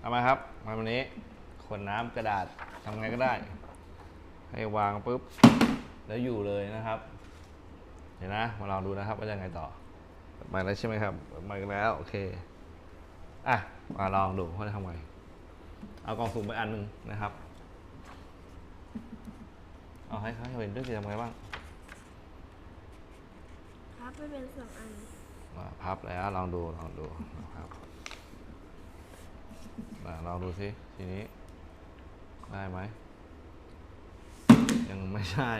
เอามาครับมาวันนี้ขวดน้ำกระดาษทำไงก็ได้ ให้วางปุ๊บ แล้วอยู่เลยนะครับ เดี๋ยวนะ มาลองดูนะครับว่าจะไงต่อเปิดไมาแล้วใช่ไหมครับเปิดไมาแล้วโอเคอะมาลองดูว่าจะทำไงเอากล่องสุ่มไปอันหนึ่งนะครับ เอาให้เขาเห็นด้วยสิทำไงบ้างครับไม่เป็นสองอันมาพับแล้วลองดูลองดูนะครับมา ลองดูสิทีนี้ ได้ไหม ยังไม่ใช่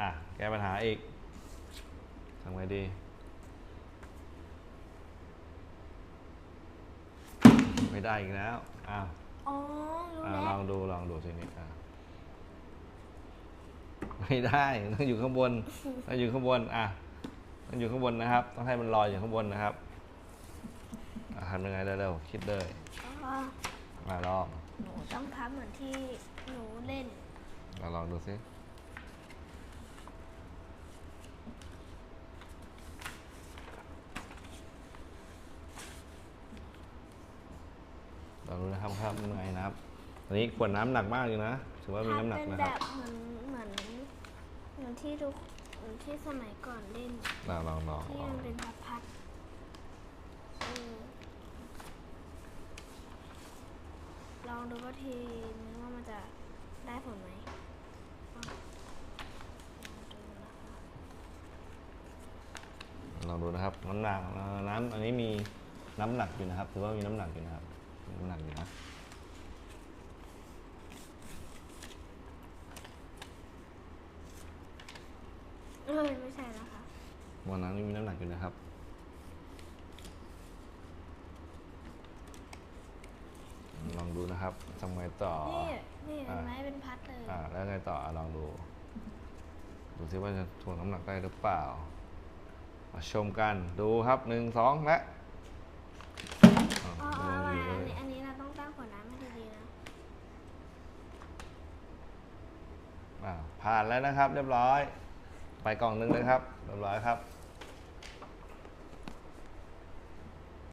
อะ แก้ปัญหาอีกทำไงดี ไม่ได้อีกแล้ว อ้าวอ๋อรู้อะแล้ลวองดูลองดูทีนี้อะไม่ได้ต้องอยู่ข้างบนต้องอยู่ข้างบนอะต้องอยู่ข้างบนนะครับ ต้องให้มันลอยอยู่ข้างบนนะครับ อะทำยังไงเร็วๆคิดเลยอ๋อมาลองหนูต้องพับเหมือนที่หนูเล่น มาลองดูสิลองดูนะครับครับเป็นไงนะครับอันนี้ขวดน้ำหนักมากอยู่นะถือว่ามีน้ำหนักเป็นนะแบครับบเหมือนเหมือนเหมือนที่ทุกเหมือนที่สมัยก่อนเล่นลองลองลองที่ลองมันเป็นพับพัดเออ ลองดูว่าทีนึงว่ามันจะได้ผลไหมอะลองดูนะคะลองดูนะครับ น้ำหนักเอ่อน้ำอันนี้มีน้ำหนักอยู่นะครับถือว่ามีน้ำหนักอยู่นะครับมีน้ำหนักอยู่นะเอ้ยไม่ใช่แล้วค่ะวันนั้นมีน้ำหนักอยู่นะครับ ลอง ดูนะครับทำไงต่อ นี่นี่เห็อ่านไหมเป็นพัดเลยอ่าแล้วไงต่ออะลองดู ดูซิว่าจะถ่วงน้ำหนักได้หรือเปล่า มาชมกันดูครับหนึ่งสองและอะอ๋อลงอะไรอยู่อันเลยนี้อันนี้เราต้องตั้งขวดน้ำให้ดีๆนะอ่าผ่านแล้วนะครับ เรียบร้อย ไปกล่องหนึงเลยครับ เรียบร้อยครับ